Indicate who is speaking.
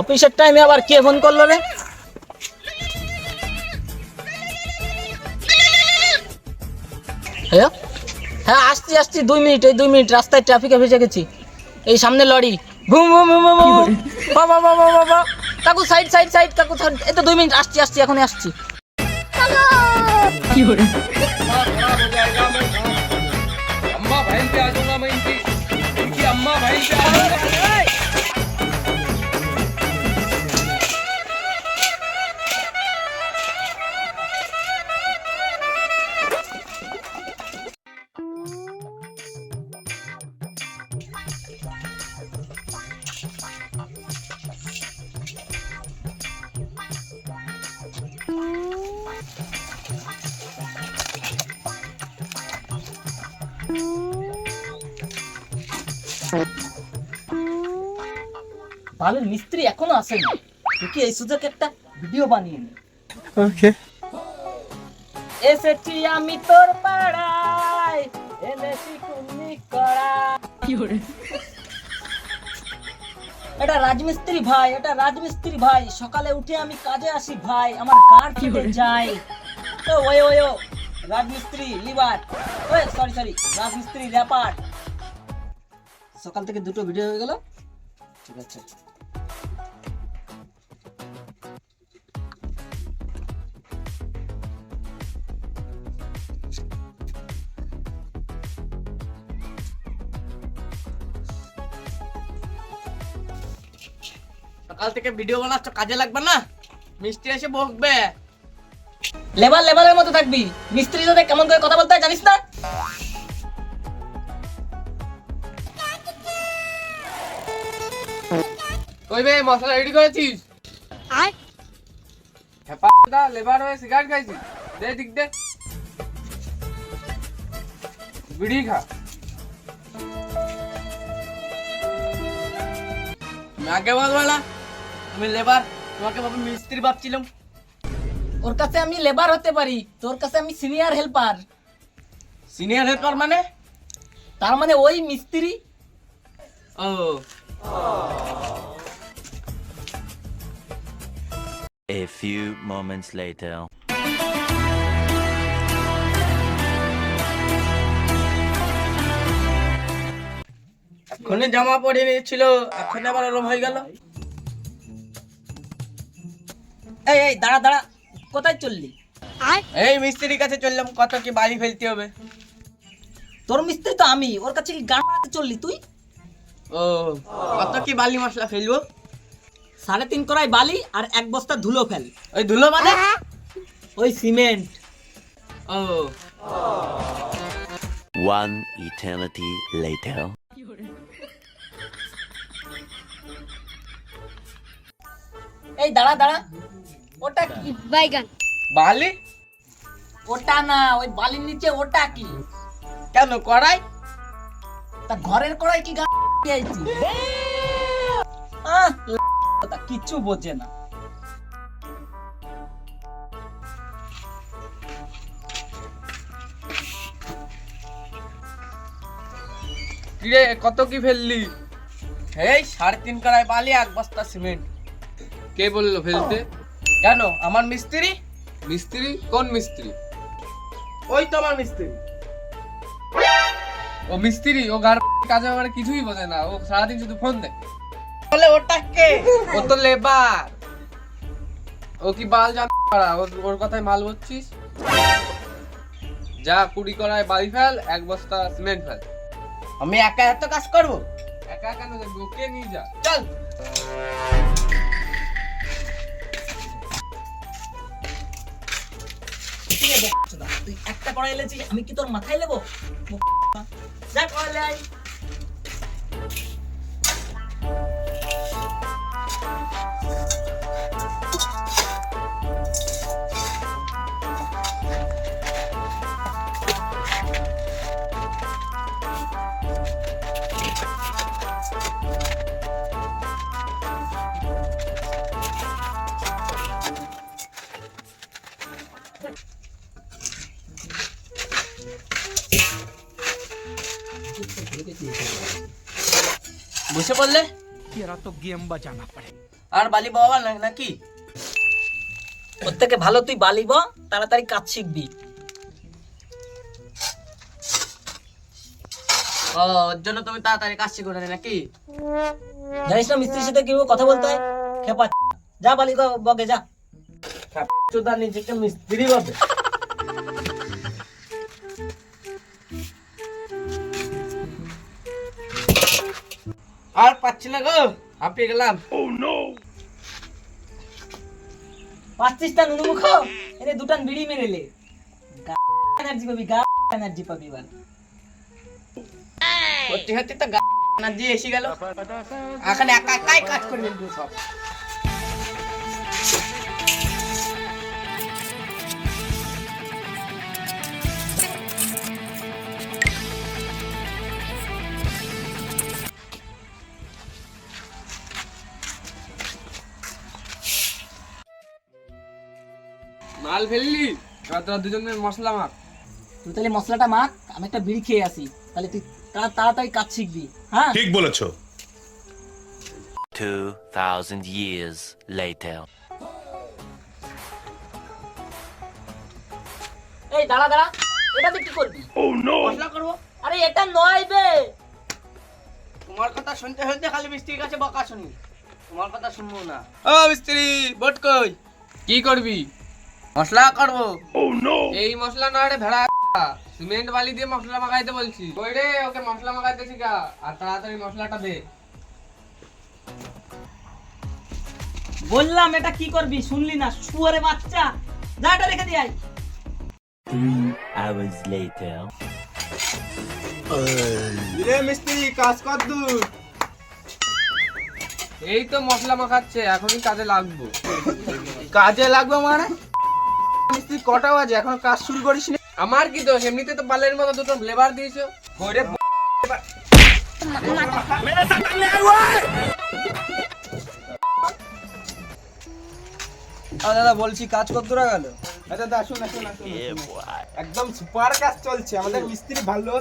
Speaker 1: অফিসের টাইমে আবার কে ফোন করল রে? হ্যাঁ হ্যাঁ আসছি আসছি দুই মিনিট এই দুই মিনিট রাস্তায় ট্রাফিকে ফেসে গেছি। এই সামনে লরি। ঘুম ঘুম ঘুম ঘুম বাবা বাবা বাবা কাকু সাইড সাইড সাইড কাকু সাইড এই তো দুই মিনিট আসছি আসছি এখনই আসছি।
Speaker 2: কি
Speaker 1: বালের মিস্ত্রি এখনও আসেনি। তুই কি এই সুযোগ একটা ভিডিও বানিয়ে নে।
Speaker 3: ওকে
Speaker 1: এসেছি আমি তোর পাড়ায় এনেছি কুন্নি করা এটা রাজমিস্ত্রি ভাই এটা রাজমিস্ত্রি ভাই। সকালে উঠে আমি কাজে আসি ভাই আমার গাড় ফেটে যায়। ও ওই ওই ও রাজমিস্ত্রি লিভার ওই সরি সরি রাজমিস্ত্রি র্যাপার সকাল থেকে দুটো ভিডিও হয়ে গেল। ঠিক আছে।
Speaker 4: সকাল থেকে ভিডিও বানাচ্ছ, কাজে লাগবে না? মিস্ত্রি এসে বকবে।
Speaker 1: লেবার লেবারের মতো থাকবি। মিস্ত্রি সাথে কেমন করে কথা বলতে হয় জানিস না?
Speaker 2: ওই বে মশলা রেডি করেছিস?
Speaker 5: আয়।
Speaker 2: হেপাদা লেবার হয়ে সিগারেট খাইছিস দে দিক দে। বিড়ি খা।
Speaker 4: তুমি আগে বলবে না তুমি লেবার তোমাকে ভাবে মিস্ত্রি ভাবছিলাম।
Speaker 1: ওর কাছে আমি লেবার হতে পারি তোর কাছে আমি সিনিয়র হেল্পার
Speaker 4: সিনিয়র হেল্পার মানে?
Speaker 1: তার মানে ওই মিস্ত্রি।
Speaker 4: ও।
Speaker 6: A few moments later.
Speaker 4: এখনই জামা পরে নিয়েছিল এখন আবার ওরম হয়ে গেল।
Speaker 1: এই এই দাঁড়া দাঁড়া কোথায় চললি?
Speaker 5: আয়।
Speaker 4: এই মিস্ত্রির কাছে চললাম কত কি বাড়ি ফেলতে হবে।
Speaker 1: তোর মিস্ত্রি তো আমি ওর কাছে কি গান মারাতে চললি তুই?
Speaker 4: ও কত কি বালি মশলা ফেলব?
Speaker 1: সাড়ে তিন কড়াই বালি আর এক বস্তা ধুলো ফেল।
Speaker 4: ওই ধুলো মানে?
Speaker 1: ওই সিমেন্ট।
Speaker 4: ও।
Speaker 6: One eternity later.
Speaker 1: এই দাঁড়া দাঁড়া। ওটা কি?
Speaker 5: বাইগান।
Speaker 4: বালি?
Speaker 1: ওটা না ওই বালির নিচে ওটা কি?
Speaker 4: কেন করাই
Speaker 1: তা ঘরের কড়াই কি তা কিচ্ছু বোঝে না।
Speaker 2: কিরে কত কি ফেললি?
Speaker 4: এই সাড়ে তিন কড়াই বালি এক বস্তা সিমেন্ট।
Speaker 2: কে বলল ফেলতে?
Speaker 4: কেন আমার মিস্ত্রি?
Speaker 2: মিস্ত্রি? কোন মিস্ত্রি?
Speaker 4: ওই তো আমার মিস্ত্রি।
Speaker 2: ও মিস্ত্রি ও গার কাজে আমার কিছুই বোঝে না ও সারাদিন শুধু ফোন দেয়
Speaker 4: বলে ওটা কে
Speaker 2: ও তো লেবার। ও কি বাল জান পারা ওর ওর কথায় মাল বলছিস যা কুড়ি করায় বাড়ি ফেল এক বস্তা সিমেন্ট ফেল।
Speaker 4: আমি একা এত কাজ করব?
Speaker 2: একা কেন দেখবি? ওকে নিয়ে যা।
Speaker 4: চল।
Speaker 1: তুই একটা কড়াই এলেছিস আমি কি তোর মাথায় নেব? যা কড়াই बसे
Speaker 4: पड़ले ले।
Speaker 7: तेरा तो गेम बजाना पड़े
Speaker 4: আর বালি বাবা নাকি?
Speaker 1: ওর থেকে ভালো তুই বালি বালিব তাড়াতাড়ি কাজ শিখবি।
Speaker 4: ও ওর জন্য তুমি তাড়াতাড়ি কাজ শিখো না নাকি?
Speaker 1: জানিস না মিস্ত্রির সাথে কথা বলতে হয়? খেপা যা বালি বগে যা।
Speaker 4: চোদা নিজেকে মিস্ত্রি ভাবে আর পাচ্ছি না গো। হাঁপিয়ে গেলাম।
Speaker 1: ও পাচ্ছিস তা নুনু মুখ এনে দুটান বিড়ি মেরেলে এনার্জি পাবি গা এনার্জি পাবি বল
Speaker 4: সত্যি সত্যি তো গা এনার্জি এসে গেল। এখন একা একাই কাজ করবেন সব।
Speaker 2: মাল ফেললি? এবার তোরা দুজনের মশলা মাখ
Speaker 1: তুই তাহলে মশলাটা মাখ আমি একটা বিড়ি খেয়ে আসি। তাহলে তুই তাড়াতাড়ি কাজ শিখবি হ্যাঁ?
Speaker 3: ঠিক বলেছ।
Speaker 6: 2000 years later.
Speaker 1: এই দাঁড়া দাঁড়া। এটা তুই কি করবি?
Speaker 4: ও নো মশলা করব?
Speaker 1: আরে এটা নয় বে!
Speaker 4: তোমার কথা শুনতে শুনতে খালি মিস্ত্রির কাছে বকা শুনি। তোমার কথা শুনব না। ও মিস্ত্রি বট কই?
Speaker 2: কি করবি?
Speaker 4: মশলা করব।
Speaker 2: এই মশলা না রে ভেড়া। সিমেন্ট বালি দিয়ে মশলা মাখাইতে বলছি। ওই রে ওকে মশলা মাখাইতে শিখা। আর তাড়াতাড়ি মশলাটা দে।
Speaker 1: বললাম এটা কি করবি? শুনলি না? শুয়ারে বাচ্চা। যা এটা রেখে দিয়ে আয়।
Speaker 6: Three hours later.
Speaker 4: রে মিস্ত্রি কাজ কর দূর
Speaker 2: এই তো মশলা মাখাচ্ছে এখনই কাজে লাগবো।
Speaker 4: কাজে লাগবে মানে? মিস্ত্রি কটা বাজে? এখন কাজ শুরু করিস নি
Speaker 2: আমার কি দোষ? এমনিতে তো বালের মতো দুটো লেবার দিয়েছ।
Speaker 4: ওরে দাদা বলছি কাজ কত গেল? দাদা শুন
Speaker 6: Yeah,
Speaker 4: একদম সুপার কাজ চলছে আমাদের মিস্ত্রি ভালো।